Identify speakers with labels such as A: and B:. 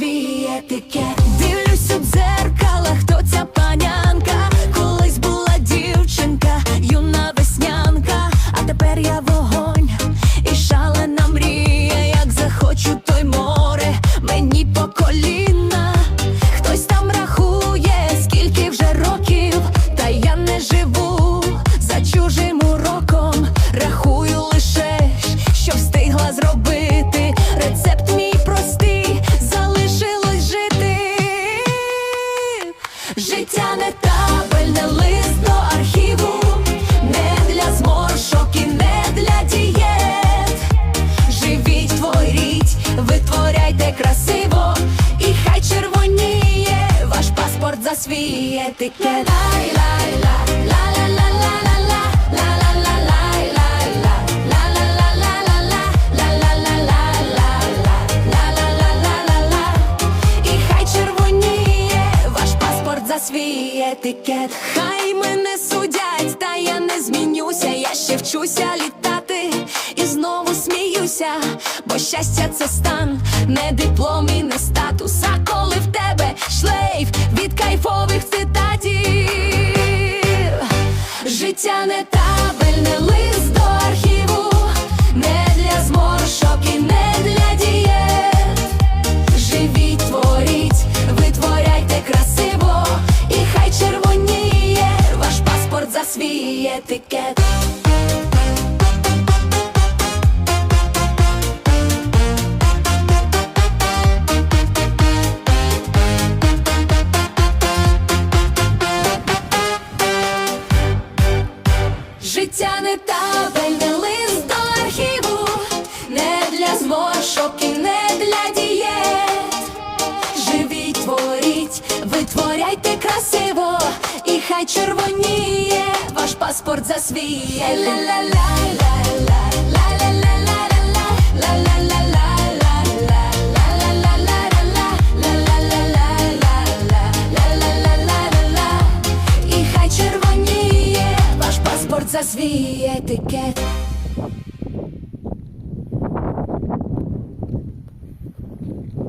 A: свій етикет. Коліна. Свій етикет. І хай червоніє ваш паспорт за свій етикет. Хай мене судять, та я не змінюся. Я ще вчуся літати і знову сміюся, бо щастя це стан, не диплом і не статус. А коли в тебе шлейф від кайфових цитатів. Життя не табель, не лист до архіву, не для зморшок і не для дієт. Живіть, творіть, витворяйте красиво, і хай червоніє ваш паспорт за свій етикет. Красиво, і хай червоніє ваш паспорт за свій. І хай червоніє ваш паспорт за свій етикет.